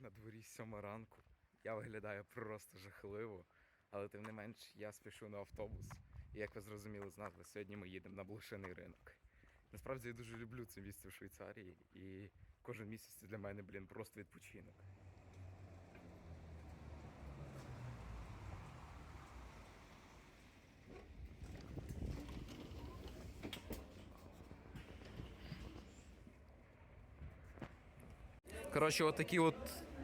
На дворі сьома ранку. Я виглядаю просто жахливо, але тим не менш я спішу на автобус. І як ви зрозуміли з назви, сьогодні ми їдемо на блошиний ринок. Насправді я дуже люблю це місце в Швейцарії, і кожен місяць для мене, блін, просто відпочинок. Коротше, от такий от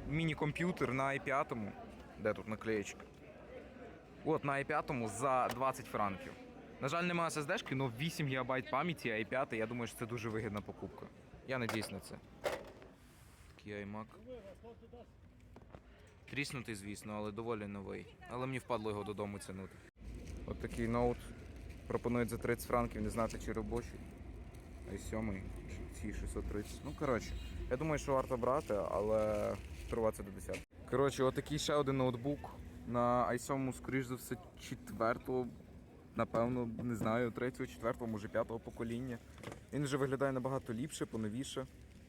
міні-комп'ютер на i5. Де тут наклеєчка? От на i5 за 20 франків. На жаль, немає SSD-шки, але 8 ГБ пам'яті, i5, я думаю, що це дуже вигідна покупка. Я надіюсь на це. Такий iMac. Тріснутий, звісно, але доволі новий. Але мені впадло його додому тянути. От такий ноут. Пропонують за 30 франків, не знати, чи робочий. i7, ці 630. Ну, коротше, я думаю, що варто брати, але торгуватися до 10. Коротше, отакий ще один ноутбук на i7, скоріш за все, четвертого, напевно, не знаю, третього, четвертого, може п'ятого покоління. Він вже виглядає набагато ліпше, поновіше.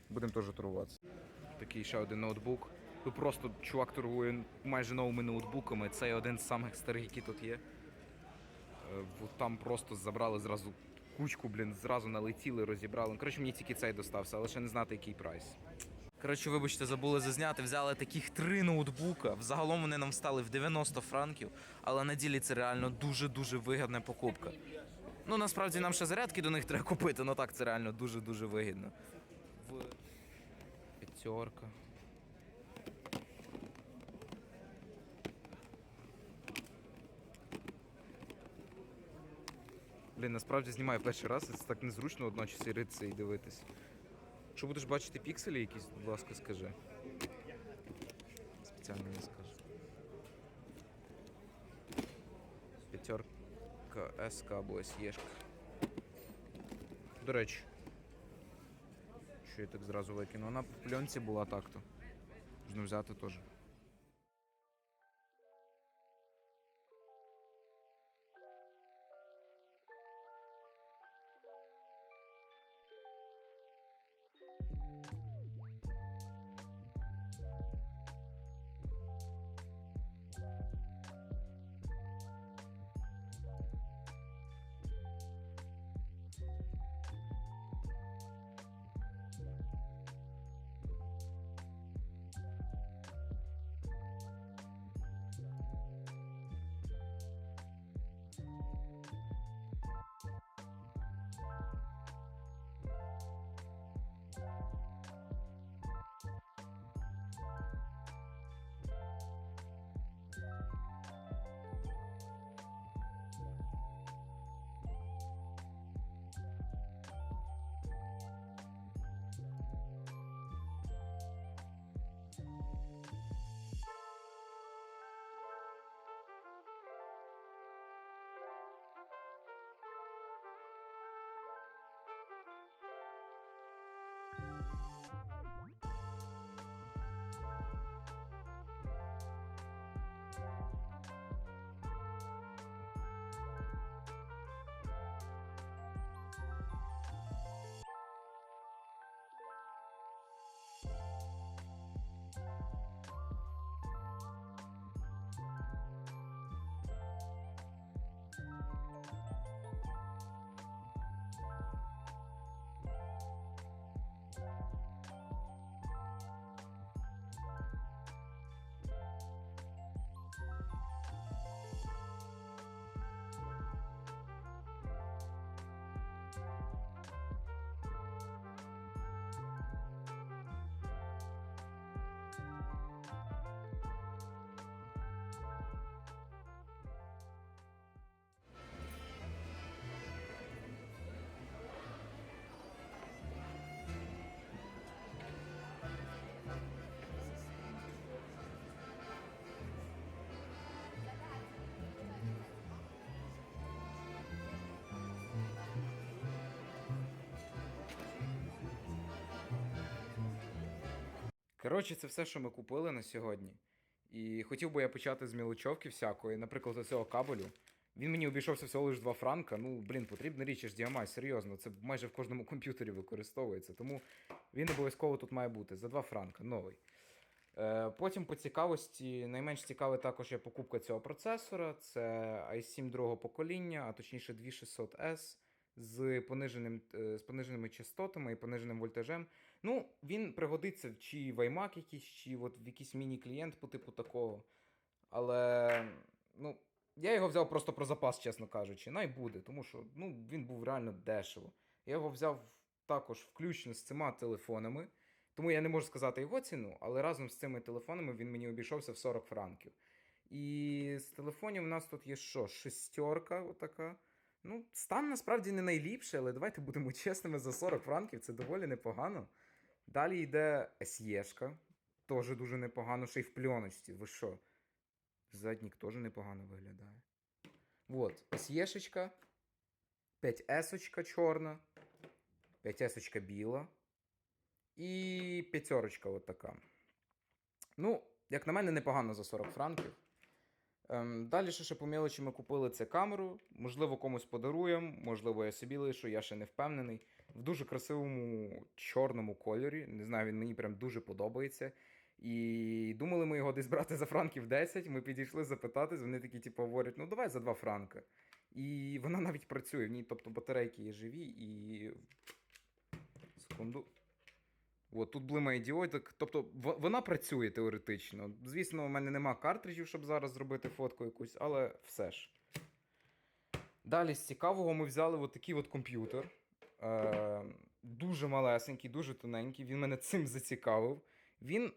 Будемо теж торгуватися. Такий ще один ноутбук. Тут просто чувак торгує майже новими ноутбуками. Це один з самих старих, які тут є. Е, Там просто забрали зразу кучку, блін, зразу налетіли, розібрали. Коротше, мені тільки цей достався, але ще не знати, який прайс. Коротше, вибачте, забули зазняти. Взяли таких три ноутбука. Взагалом вони нам стали в 90 франків, але на ділі це реально дуже-дуже вигідна покупка. Ну, насправді нам ще зарядки до них треба купити, але так це реально дуже-дуже вигідно. В п'ятерка. Блін, насправді знімаю перший раз, і це так незручно одночасно ритися і дивитись. Якщо будеш бачити пікселі якісь, будь ласка, скажи. Спеціально не скажу. П'ятерка СК або СЄшка. До речі. Що я так зразу викину? Вона в пленці була так-то. Можна взяти теж. Коротше, це все, що ми купили на сьогодні. І хотів би я почати з мілочовки всякої, наприклад, оцього кабелю. Він мені обійшовся всього лише 2 франка. Ну, блін, потрібна річ HDMI, серйозно. Це майже в кожному комп'ютері використовується. Тому він обов'язково тут має бути за 2 франка, новий. Е, Потім по цікавості, найменш цікаве також є покупка цього процесора. Це i7 другого покоління, а точніше 2600S з, пониженим, е, з пониженими частотами і пониженим вольтажем. Ну, він пригодиться чи в iMac якийсь, чи от в якийсь міні-клієнт по типу такого. Але ну, я його взяв просто про запас, чесно кажучи. Най буде, тому що ну, він був реально дешево. Я його взяв також включно з цими телефонами. Тому я не можу сказати його ціну, але разом з цими телефонами він мені обійшовся в 40 франків. І з телефонів у нас тут є що? Шестерка, отака. Ну, стан насправді не найліпший, але давайте будемо чесними, за 40 франків це доволі непогано. Далі йде SE-шка, теж дуже непогано, ще й в пленочці. Ви що? Заднік теж непогано виглядає. Вот, SE-шечка, 5S-очка чорна, 5S-очка біла. І п'ятерочка от така. Ну, як на мене, непогано за 40 франків. Ем, далі ще, ще по мелочі ми купили це камеру. Можливо, комусь подаруємо, можливо, я собі лишу, я ще не впевнений. В дуже красивому чорному кольорі. Не знаю, він мені прям дуже подобається. І думали ми його десь брати за франків 10. Ми підійшли запитатись, вони такі, типу, говорять, ну давай за 2 франка. І вона навіть працює. В ній, тобто батарейки є живі і. Секунду. От, тут блимає діодик. Тобто вона працює теоретично. Звісно, у мене нема картриджів, щоб зараз зробити фотку якусь, але все ж. Далі з цікавого ми взяли от такий от комп'ютер. Е, дуже малесенький, дуже тоненький. Він мене цим зацікавив. Він.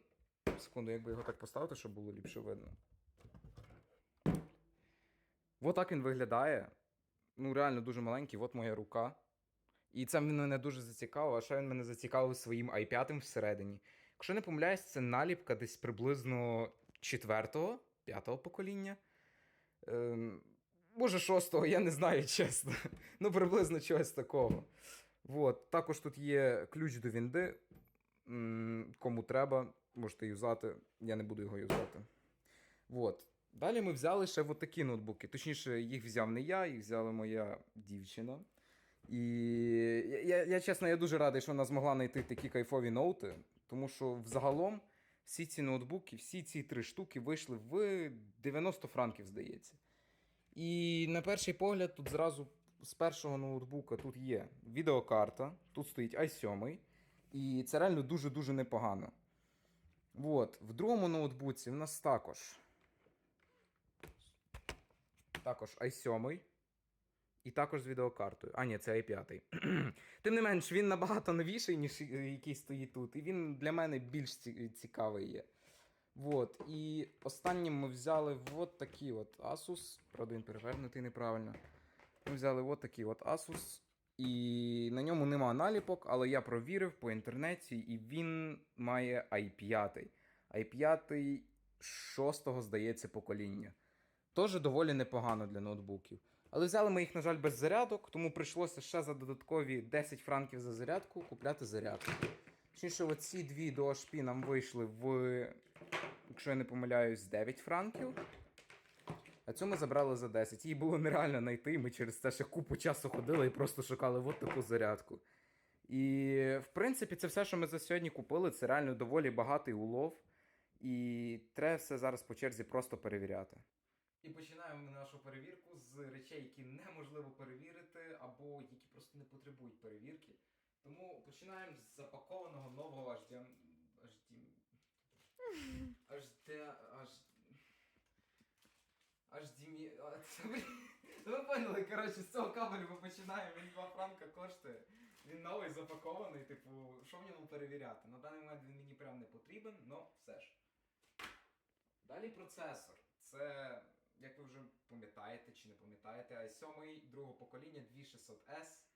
Секунду, як би його так поставити, щоб було ліпше видно. От так він виглядає. Ну, реально дуже маленький, от моя рука. І це мене дуже зацікавив, а ще він мене зацікавив своїм i5 всередині. Якщо не помиляюсь, це наліпка десь приблизно четвертого, п'ятого покоління. Ем, може, шостого, я не знаю, чесно. Ну, приблизно чогось такого. Вот. Також тут є ключ до вінди. Кому треба, можете юзати. Я не буду його юзати. Вот. Далі ми взяли ще от такі ноутбуки. Точніше, їх взяв не я, їх взяла моя дівчина. І я, я, я чесно, я дуже радий, що вона змогла знайти такі кайфові ноути, тому що взагалом всі ці ноутбуки, всі ці три штуки вийшли в 90 франків, здається. І на перший погляд, тут зразу з першого ноутбука тут є відеокарта, тут стоїть i7, і це реально дуже-дуже непогано. От, в другому ноутбуці в нас також. Також i7. І також з відеокартою. А, ні, це i5. Тим не менш, він набагато новіший, ніж який стоїть тут. І він для мене більш цікавий є. Вот. І останнім ми взяли от такий от Asus. Правда, він перевернутий неправильно. Ми взяли от такий от Asus. І на ньому нема наліпок, але я провірив по інтернеті, і він має i5. i5 шостого, здається, покоління. Теж доволі непогано для ноутбуків. Але взяли ми їх, на жаль, без зарядок, тому прийшлося ще за додаткові 10 франків за зарядку купляти зарядку. Точніше, оці дві до HP нам вийшли в, якщо я не помиляюсь, 9 франків. А цю ми забрали за 10. Її було нереально знайти. Ми через це ще купу часу ходили і просто шукали от таку зарядку. І, в принципі, це все, що ми за сьогодні купили. Це реально доволі багатий улов. І треба все зараз по черзі просто перевіряти. І починаємо нашу перевірку з речей, які неможливо перевірити, або які просто не потребують перевірки. Тому починаємо з запакованого нового HDM... HDM... HD... H... HDMI... а, це, блін, Ну ви поняли, коротше, з цього кабелю ми починаємо, він 2 франка коштує. Він новий, запакований, типу, що в ньому перевіряти? На даний момент він мені прям не потрібен, але все ж. Далі процесор. Це, як ви вже пам'ятаєте чи не пам'ятаєте, i7 другого покоління 2600S.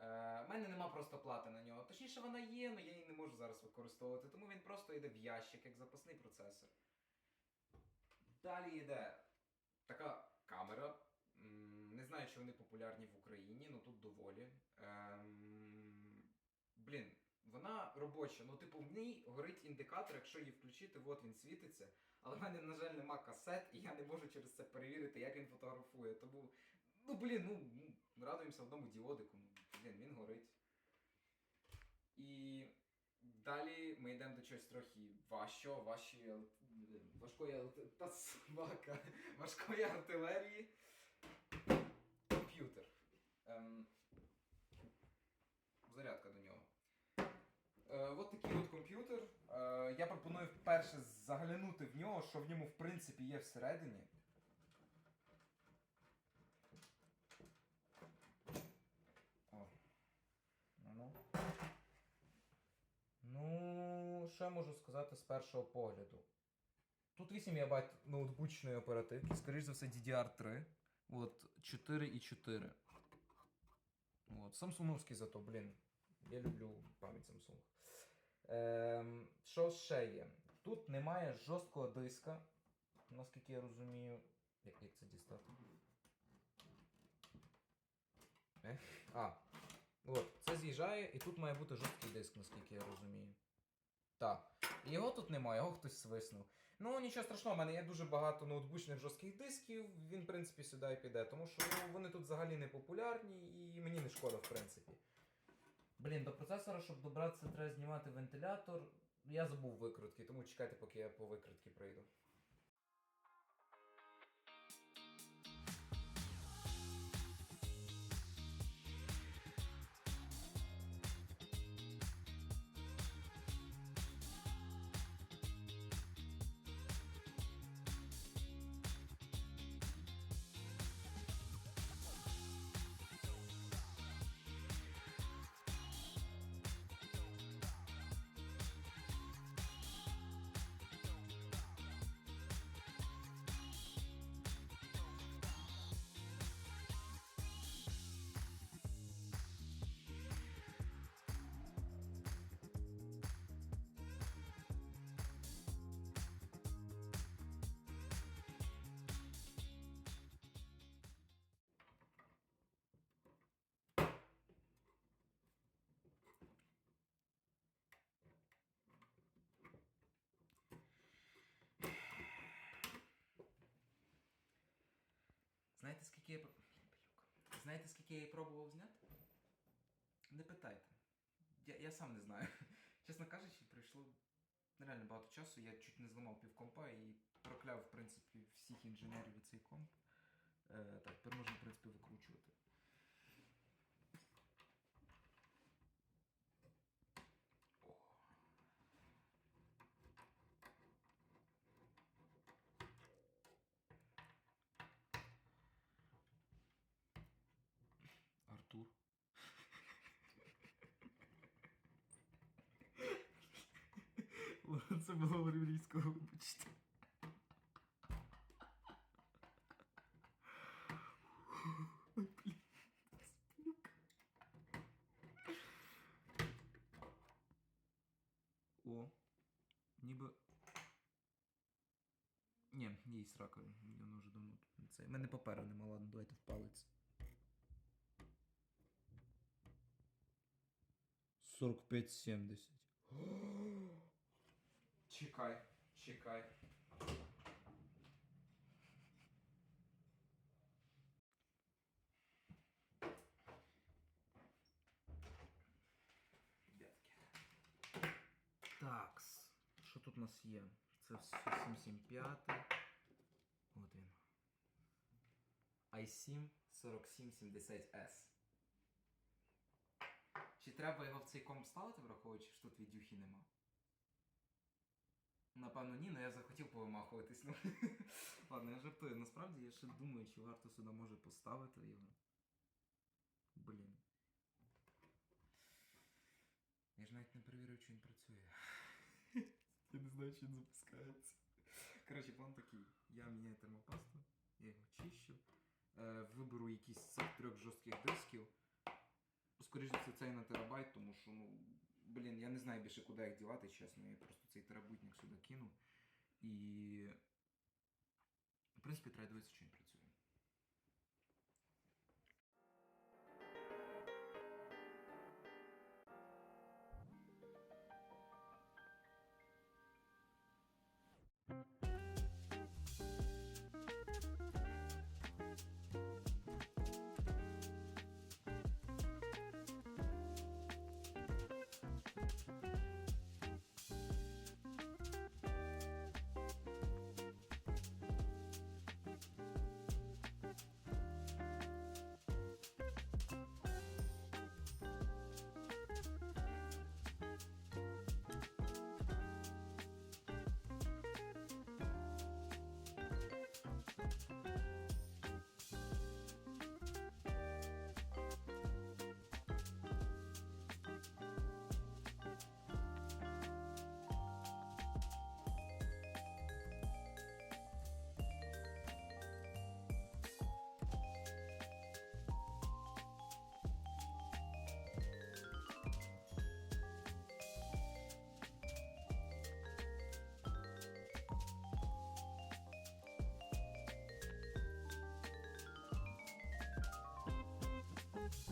Е, У мене нема просто плати на нього. Точніше, вона є, але я її не можу зараз використовувати, тому він просто йде в ящик, як запасний процесор. Далі йде така камера. Не знаю, чи вони популярні в Україні, але тут доволі. Ем... Блін, вона робоча. Ну, типу, в ній горить індикатор, якщо її включити, от він світиться. Але в мене, на жаль, нема касет, і я не можу через це перевірити, як він фотографує. Тому, ну блін, ну ну, радуємося одному діодику. Блін, він горить. І Далі ми йдемо до чогось трохи важчого, важчої, важкої та собака, важкої артилерії. Комп'ютер. Ем, зарядка до нього. Е, от такий от комп'ютер. Е, я пропоную вперше заглянути в нього, що в ньому в принципі є всередині. Що я можу сказати з першого погляду? Тут 8 ГБ ноутбучної оперативки, скоріш за все DDR3. От 4,4. От, самсунговський зато, блін. Я люблю пам'ять Samsung. Ем, що ще є? Тут немає жорсткого диска, наскільки я розумію. Як, як це дістати? Е? А, от, це з'їжджає, і тут має бути жорсткий диск, наскільки я розумію. Так. І Його тут немає, його хтось свиснув. Ну, нічого страшного, в мене є дуже багато ноутбучних жорстких дисків, він, в принципі, сюди і піде, тому що ну, вони тут взагалі не популярні і мені не шкода, в принципі. Блін, до процесора, щоб добратися, треба знімати вентилятор. Я забув викрутки, тому чекайте, поки я по викрутки пройду. Скільки я. Знаєте, скільки я її пробував зняти? Не питайте. Я, я сам не знаю. Чесно кажучи, пройшло нереально багато часу. Я чуть не зламав півкомпа і прокляв, в принципі, всіх інженерів і цей комп. Е, так, тепер можна, в принципі, викручувати. це було рівнійського, вибачте. Ой, блін. Сплюк. О, ніби. Ні, є срака, воно вже давно тут не це. У мене папера нема, ладно, давайте в палець. 45-70. Чекай, чекай. Такс. Що тут у нас є? Це все 775. От він. i7 4770S. Чи треба його в цей комп ставити, враховуючи, що тут відюхи нема? Напевно, ні, але я захотів повимахуватись. Ну. Ладно, я жартую. Насправді я ще думаю, чи варто сюди може поставити його. Блін. Я ж навіть не перевірив, чи він працює. Я не знаю, чи він запускається. Коротше, план такий. Я міняю термопасту, я його чищу, е, виберу якийсь з цих трьох жорстких дисків. Скоріше за все, цей на терабайт, тому що, ну, блін, я не знаю більше, куди їх дівати, чесно. Я просто цей терабутник сюди кину. І. В принципі, треба дивитися, що він працює.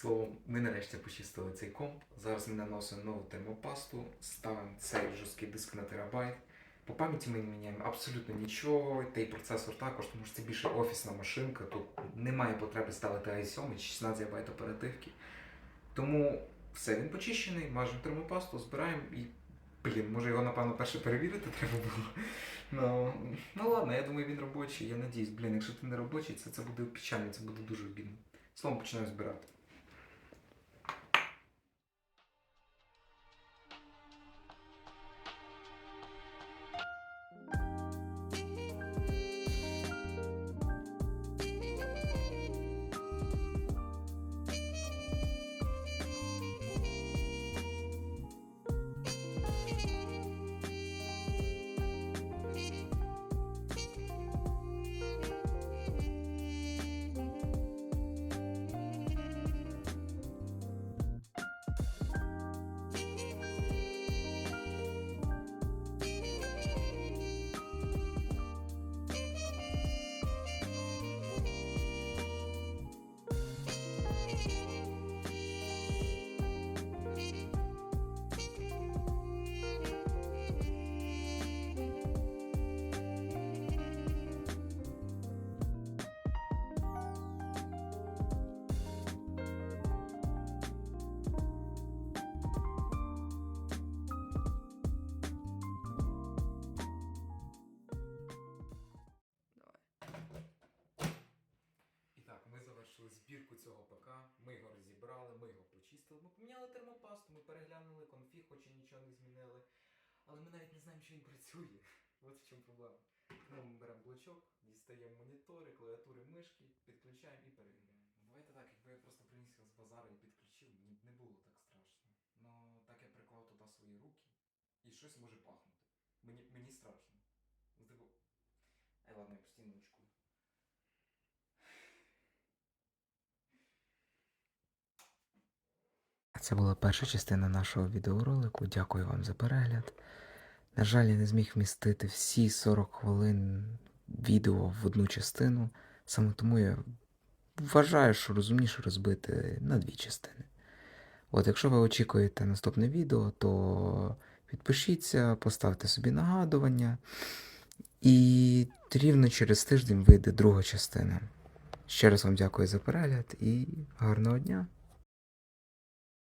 Словом, ми нарешті почистили цей комп. Зараз ми наносимо нову термопасту, ставимо цей жорсткий диск на терабайт. По пам'яті ми не міняємо абсолютно нічого, та й процесор також, тому що це більше офісна машинка, тут немає потреби ставити i7 чи 16 ГБ оперативки. Тому все, він почищений, мажемо термопасту, збираємо і. Блін, може його, напевно, перше перевірити треба було. Ну, ну ладно, я думаю, він робочий, я надіюсь, блін, якщо ти не робочий, це, це буде печально, це буде дуже обідно. Словом, починаю збирати. Але ми навіть не знаємо, чи він працює. От в чому проблема. Ну, ми беремо блочок, дістаємо монітори, клавіатури, мишки, підключаємо і перевіряємо. Давайте так, якби я просто приніс його з базару і підключив, мені б не було так страшно. Ну, так я приклав туди свої руки і щось може пахнути. Мені, мені страшно. Ну, типу. Ай, ладно, я постійно очкую. Це була перша частина нашого відеоролику. Дякую вам за перегляд. На жаль, я не зміг вмістити всі 40 хвилин відео в одну частину. Саме тому я вважаю, що розумніше розбити на дві частини. От, якщо ви очікуєте наступне відео, то підпишіться, поставте собі нагадування. І рівно через тиждень вийде друга частина. Ще раз вам дякую за перегляд і гарного дня!